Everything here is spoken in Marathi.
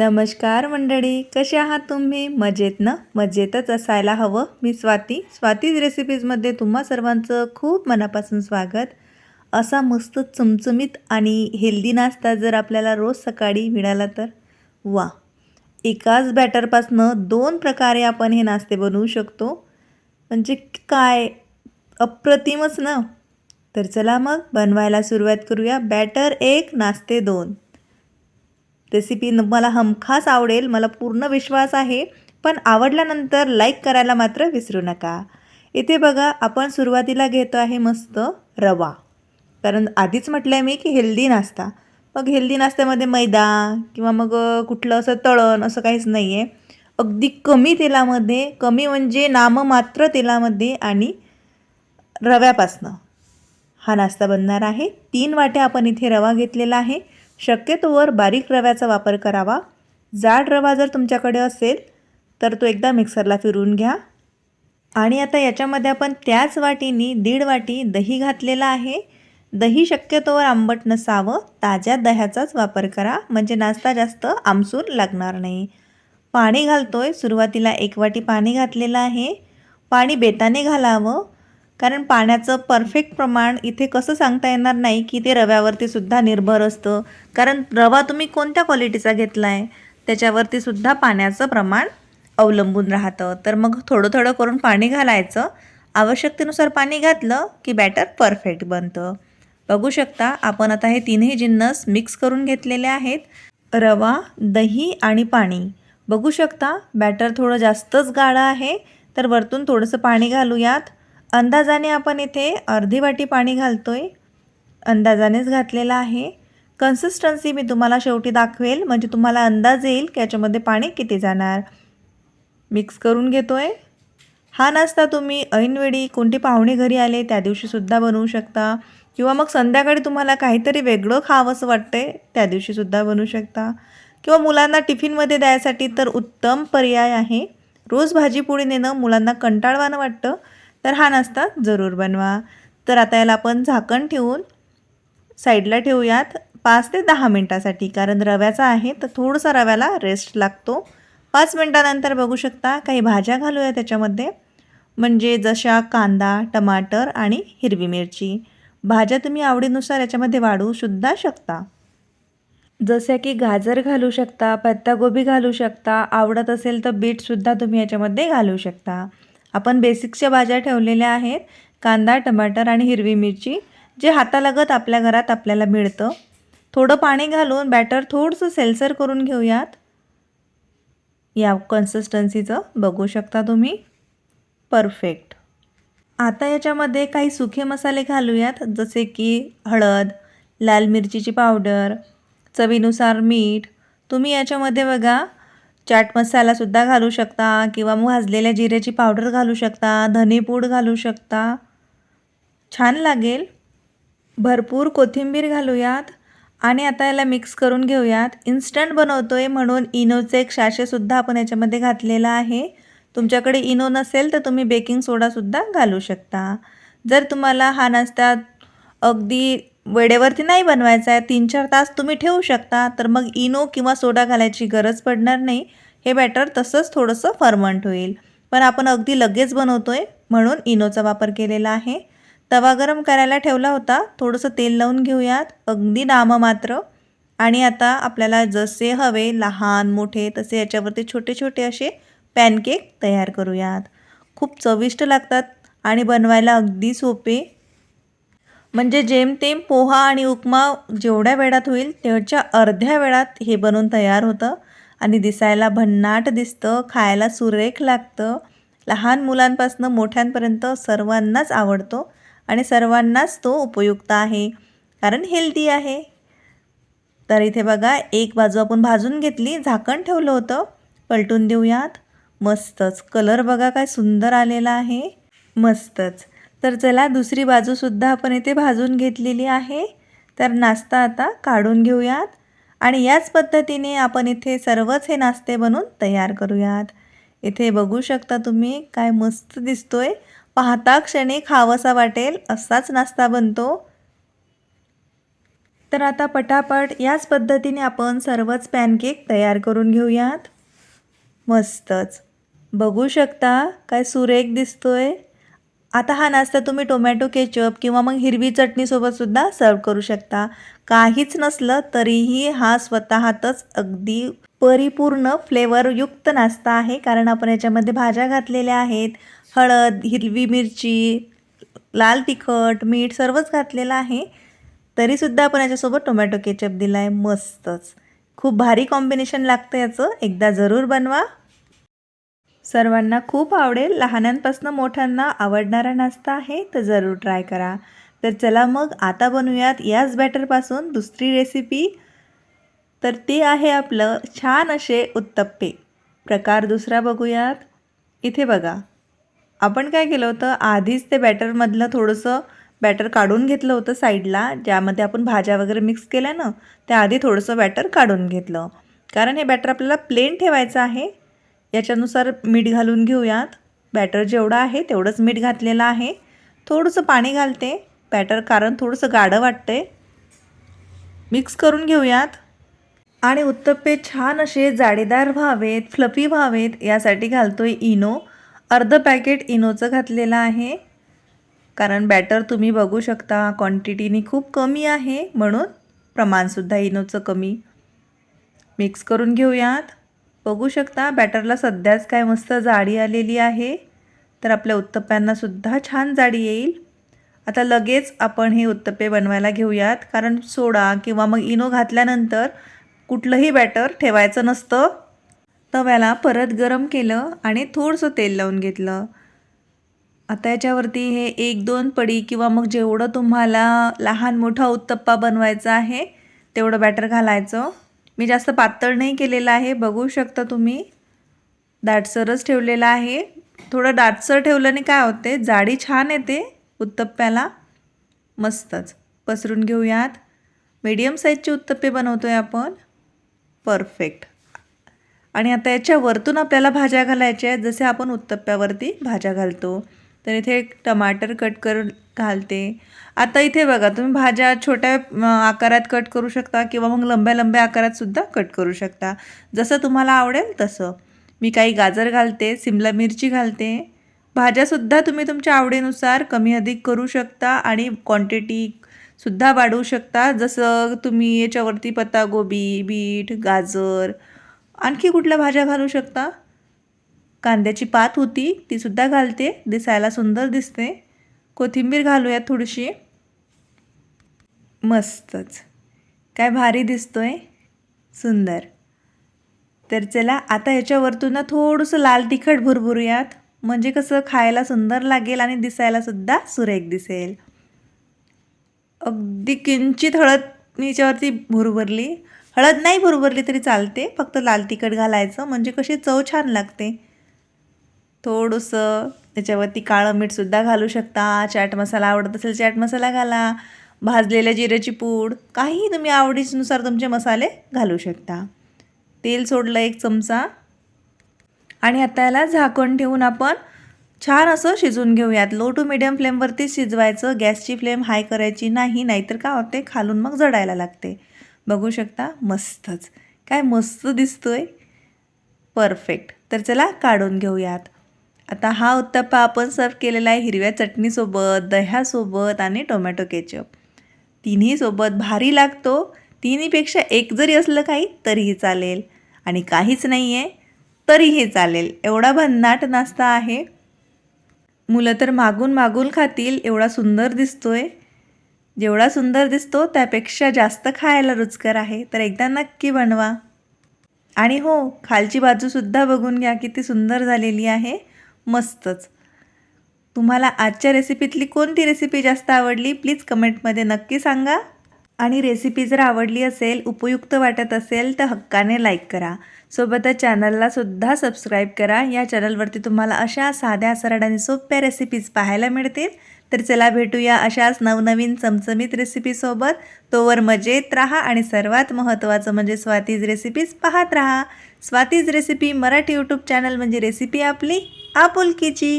नमस्कार मंडळी कसे आहात तुम्ही? मजेत ना मजेतच असायला हवं. मी स्वाती. स्वातीज रेसिपीजमध्ये तुम्हा सर्वांचं खूप मनापासून स्वागत. असा मस्त चमचमीत आणि हेल्दी नाश्ता जर आपल्याला रोज सकाळी मिळाला तर? वा! एकाच बॅटरपासनं दोन प्रकारे आपण हे नाश्ते बनवू शकतो. म्हणजे काय? अप्रतिमच ना? तर चला मग बनवायला सुरुवात करूया. बॅटर एक नाश्ते दोन. रेसिपी न- मला हमखास आवडेल मला पूर्ण विश्वास आहे पण आवडल्यानंतर लाईक करायला मात्र विसरू नका. इथे बघा आपण सुरुवातीला घेतो आहे मस्त रवा. कारण आधीच म्हटलं आहे मी की हेल्दी नाश्ता. मग हेल्दी नाश्त्यामध्ये मैदा किंवा मग कुठलं असं तळण असं काहीच नाही आहे अगदी कमी तेलामध्ये कमी म्हणजे नाममात्र तेलामध्ये आणि रव्यापासनं हा नाश्ता बनणार आहे. तीन वाट्या आपण इथे रवा घेतलेला आहे. शक्यतोवर बारीक रव्याचा वापर करावा. जाड रवा जर तुमच्याकडे असेल तर तो एकदा मिक्सरला फिरवून घ्या. आणि आता याच्यामध्ये आपण त्याच वाटीनी दीड वाटी दही घातलेला आहे. दही शक्यतोवर आंबट नसावं. ताज्या दह्याचाच वापर करा. म्हणजे नाश्ता जास्त आमसूर लागणार नाही. पाणी घालतोय. सुरुवातीला एक वाटी पाणी घातलेलं आहे. पाणी बेताने घालावं. कारण पाण्याचं परफेक्ट प्रमाण इथे कसं सांगता येणार नाही की ते रव्यावरती सुद्धा निर्भर असतं. कारण रवा तुम्ही कोणत्या क्वालिटीचा घेतला आहे त्याच्यावरती सुद्धा पाण्याचं प्रमाण अवलंबून राहतं. तर मग थोडं थोडं करून पाणी घालायचं. आवश्यकतेनुसार पाणी घातलं की बॅटर परफेक्ट बनतं. बघू शकता आपण आता हे तीनही जिन्नस मिक्स करून घेतलेले आहेत. रवा दही आणि पाणी. बघू शकता बॅटर थोडं जास्तच गाढं आहे. तर वरतून थोडंसं पाणी घालूयात. अंदाजाने आपण इथे अर्धी वाटी पाणी घालतो आहे अंदाजानेच घातलेलं आहे. कन्सिस्टन्सी मी तुम्हाला शेवटी दाखवेल. म्हणजे तुम्हाला अंदाज येईल की याच्यामध्ये पाणी किती जाणार. मिक्स करून घेतो आहे हा नाश्ता तुम्ही ऐनवेळी कोणती पाहुणे घरी आले त्या दिवशीसुद्धा बनवू शकता. किंवा मग संध्याकाळी तुम्हाला काहीतरी वेगळं खावंसं वाटतंय त्या दिवशीसुद्धा बनवू शकता. किंवा मुलांना टिफिनमध्ये द्यायसाठी तर उत्तम पर्याय आहे. रोज भाजीपोळी नेणं मुलांना कंटाळवाणं वाटतं. तर हा नाश्ता जरूर बनवा. तर आता याला आपण झाकण ठेवून साईडला ठेवूयात पाच ते दहा मिनटासाठी कारण रव्याचा आहे तर थोडंसं रव्याला रेस्ट लागतो. पाच मिनटानंतर बघू शकता काही भाज्या घालूया त्याच्यामध्ये. म्हणजे जशा कांदा टमाटर आणि हिरवी मिरची. भाज्या तुम्ही आवडीनुसार याच्यामध्ये वाढवू सुद्धा शकता. जसं की गाजर घालू शकता पत्तागोबी घालू शकता आवडत असेल तर बीटसुद्धा तुम्ही याच्यामध्ये घालू शकता. आपण बेसिकच्या भाज्या ठेवलेल्या आहेत. कांदा टमाटर आणि हिरवी मिरची जे हातालगत आपल्या घरात आपल्याला मिळतं. थोडं पाणी घालून बॅटर थोडंसं सेलसर करून घेऊयात. या कन्सिस्टन्सीचं बघू शकता तुम्ही. परफेक्ट आता याच्यामध्ये काही सुखे मसाले घालूयात जसे की हळद लाल मिरचीची पावडर चवीनुसार मीठ. तुम्ही याच्यामध्ये बघा. चाट मसालासुद्धा घालू शकता किंवा मग भाजलेल्या जिऱ्याची पावडर घालू शकता धनेपूड घालू शकता. छान लागेल. भरपूर कोथिंबीर घालूयात आणि आता याला मिक्स करून घेऊयात. इन्स्टंट बनवतो आहे म्हणून इनोचे एक शाशेसुद्धा आपण याच्यामध्ये घातलेला आहे. तुमच्याकडे इनो नसेल तर तुम्ही बेकिंग सोडासुद्धा घालू शकता. जर तुम्हाला हा नाश्ता अगदी वेळेवरती नाही बनवायचा आहे. तीन चार तास तुम्ही ठेवू शकता. तर मग इनो किंवा सोडा घालायची गरज पडणार नाही. हे बॅटर तसंच थोडंसं फर्मंट होईल. पण आपण अगदी लगेच बनवतो आहे म्हणून इनोचा वापर केलेला आहे. तवा गरम करायला ठेवला होता. थोडंसं तेल लावून घेऊयात. अगदी नाममात्र आणि आता आपल्याला जसे हवे लहान मोठे तसे याच्यावरती छोटे छोटे असे पॅनकेक तयार करूयात. खूप चविष्ट लागतात आणि बनवायला अगदी सोपे. म्हणजे जेमतेम पोहा आणि उपमा जेवढ्या वेळात होईल तेवढ्या अर्ध्या वेळात हे बनवून तयार होतं. आणि दिसायला भन्नाट दिसतं खायला सुरेख लागतं. लहान मुलांपासून मोठ्यांपर्यंत सर्वांनाच आवडतो आणि सर्वांनाच तो उपयुक्त आहे कारण हेल्दी आहे. तर इथे बघा एक बाजू आपण भाजून घेतली झाकण ठेवलं होतं. पलटून देऊयात. मस्तच. कलर बघा काय सुंदर आलेला आहे. मस्तच. तर चला दुसरी बाजूसुद्धा आपण इथे भाजून घेतलेली आहे. तर नाश्ता आता काढून घेऊयात. आणि याच पद्धतीने आपण इथे सर्वच हे नाश्ते बनवून तयार करूयात. इथे बघू शकता तुम्ही काय मस्त दिसतोय. पाहता क्षणी खावंसा वाटेल असाच नाश्ता बनतो. तर आता पटापट याच पद्धतीने आपण सर्वच पॅनकेक तयार करून घेऊयात. मस्तच. बघू शकता काय सुरेख दिसतोय. आता हा नाश्ता तुम्ही टोमॅटो केचप किंवा मग हिरवी चटणीसोबतसुद्धा सर्व करू शकता. काहीच नसलं तरीही हा स्वतःतच अगदी परिपूर्ण फ्लेवरयुक्त नाश्ता आहे. कारण आपण याच्यामध्ये भाज्या घातलेल्या आहेत. हळद हिरवी मिरची लाल तिखट मीठ सर्वच घातलेलं आहे. तरीसुद्धा आपण याच्यासोबत टोमॅटो केचप दिला आहे मस्तच. खूप भारी कॉम्बिनेशन लागतं याचं. एकदा जरूर बनवा. सर्वांना खूप आवडेल. लहानांपासून मोठ्यांना आवडणारा नाश्ता आहे तर जरूर ट्राय करा. तर चला मग आता बनवूयात याच बॅटरपासून दुसरी रेसिपी तर ते आहे आपलं छान असे उत्तप्पे. प्रकार दुसरा बघूयात. इथे बघा. आपण काय केलं होतं? आधीच ते बॅटरमधलं थोडंसं बॅटर काढून घेतलं होतं साईडला ज्यामध्ये आपण भाज्या वगैरे मिक्स केल्या ना त्याआधी थोडंसं बॅटर काढून घेतलं. कारण हे बॅटर आपल्याला प्लेन ठेवायचं आहे. याच्यानुसार मीठ घालून घेऊयात. बॅटर जेवढं आहे तेवढंच मीठ घातलेलं आहे. थोडंसं पाणी घालते. बॅटर कारण थोडंसं गाढं वाटते मिक्स करून घेऊयात. आणि उत्तप्पे छान असे जाडीदार व्हावेत फ्लफी व्हावेत यासाठी घालतो आहे इनो. अर्धं पॅकेट इनोचं घातलेलं आहे. कारण बॅटर तुम्ही बघू शकता क्वांटिटीनी खूप कमी आहे म्हणून प्रमाणसुद्धा इनोचं कमी. मिक्स करून घेऊयात. बघू शकता बॅटरला सध्याच काय मस्त जाडी आलेली आहे. तर आपल्या उत्तप्प्यांनासुद्धा छान जाडी येईल. आता लगेच आपण हे उत्तप्पे बनवायला घेऊयात. कारण सोडा किंवा मग इनो घातल्यानंतर कुठलंही बॅटर ठेवायचं नसतं. तव्याला परत गरम केलं आणि थोडंसं तेल लावून घेतलं. आता याच्यावरती हे एक दोन पडी किंवा मग जेवढं तुम्हाला लहान मोठा उत्तप्पा बनवायचा आहे तेवढं बॅटर घालायचं. मी जास्त पातळ नाही केलेलं आहे. बघू शकता तुम्ही. दाटसरच ठेवलेलं आहे. थोडं दाटसर ठेवल्याने काय होते? जाडी छान येते उत्तप्प्याला. मस्तच. पसरून घेऊयात. मीडियम साईजचे उत्तप्पे बनवतो आहे आपण. परफेक्ट. आणि आता याच्या वरतून आपल्याला भाज्या घालायच्या आहेत. जसे आपण उत्तप्प्यावरती भाज्या घालतो. तर इथे एक टमाटर कट करून घालते. आता इथे बघा तुम्ही भाज्या छोट्या आकारात कट करू शकता किंवा मग लंब्या लंब्या आकारातसुद्धा कट करू शकता. जसं तुम्हाला आवडेल तसं. मी काही गाजर घालते सिमला मिरची घालते. भाज्यासुद्धा तुम्ही तुमच्या आवडीनुसार कमी अधिक करू शकता आणि क्वांटिटीसुद्धा वाढवू शकता. जसं तुम्ही याच्यावरती पत्तागोबी बीट गाजर आणखी कुठल्या भाज्या घालू शकता? कांद्याची पात होती तीसुद्धा घालते. दिसायला सुंदर दिसते. कोथिंबीर घालूयात थोडीशी. मस्तच. काय भारी दिसतोय. सुंदर. तर चला आता याच्यावरतून ना थोडंसं लाल तिखट भुरभुरूयात. म्हणजे कसं खायला सुंदर लागेल आणि दिसायलासुद्धा सुरेख दिसेल. अगदी किंचित हळद मी याच्यावरती भुरभरली. हळद नाही भुरभरली तरी चालते फक्त लाल तिखट घालायचं. म्हणजे कशी चव छान लागते. थोडंसं त्याच्यावरती काळं मीठसुद्धा घालू शकता. चाट मसाला आवडत असेल चाट मसाला घाला. भाजलेल्या जिऱ्याची पूड. काही तुम्ही आवडीनुसार तुमचे मसाले घालू शकता. तेल सोडलं एक चमचा. आणि आता याला झाकण ठेवून आपण छान असं शिजवून घेऊयात. लो टू मिडियम फ्लेमवरती शिजवायचं. गॅसची फ्लेम हाय करायची नाही नाहीतर काय होते? खालून मग जडायला लागते. बघू शकता? मस्तच. काय मस्त दिसतोय. परफेक्ट तर चला काढून घेऊयात. आता हा उत्तप्पा आपण सर्व केलेला आहे हिरव्या चटणीसोबत दह्यासोबत आणि टोमॅटो केचप तिन्हीसोबत भारी लागतो. तिन्हीपेक्षा एक जरी असलं काही तरीही चालेल. आणि काहीच नाही आहे तरीही चालेल. एवढा भन्नाट नाश्ता आहे. मुलं तर मागून मागून खातील. एवढा सुंदर दिसतोय. जेवढा सुंदर दिसतो त्यापेक्षा जास्त खायला रुचकर आहे. तर एकदा नक्की बनवा. आणि हो खालची बाजूसुद्धा बघून घ्या किती सुंदर झालेली आहे. मस्तच. तुम्हाला आजच्या रेसिपीतली कोणती रेसिपी जास्त आवडली? प्लीज कमेंटमध्ये नक्की सांगा. आणि रेसिपी जर आवडली असेल उपयुक्त वाटत असेल तर हक्काने लाईक करा. सोबतच चॅनलला सुद्धा सबस्क्राईब करा. या चॅनलवरती तुम्हाला अशा साध्या सरळ आणि सोप्या रेसिपीज पाहायला मिळतील. तर चला भेटूया अशाच नवनवीन चमचमीत रेसिपीसोबत तोवर मजेत राहा आणि सर्वात महत्त्वाचं म्हणजे स्वातीज रेसिपीज पाहत राहा. Swati's recipe Marathi YouTube channel म्हणजे रेसिपी आपली. আপুল কেজি।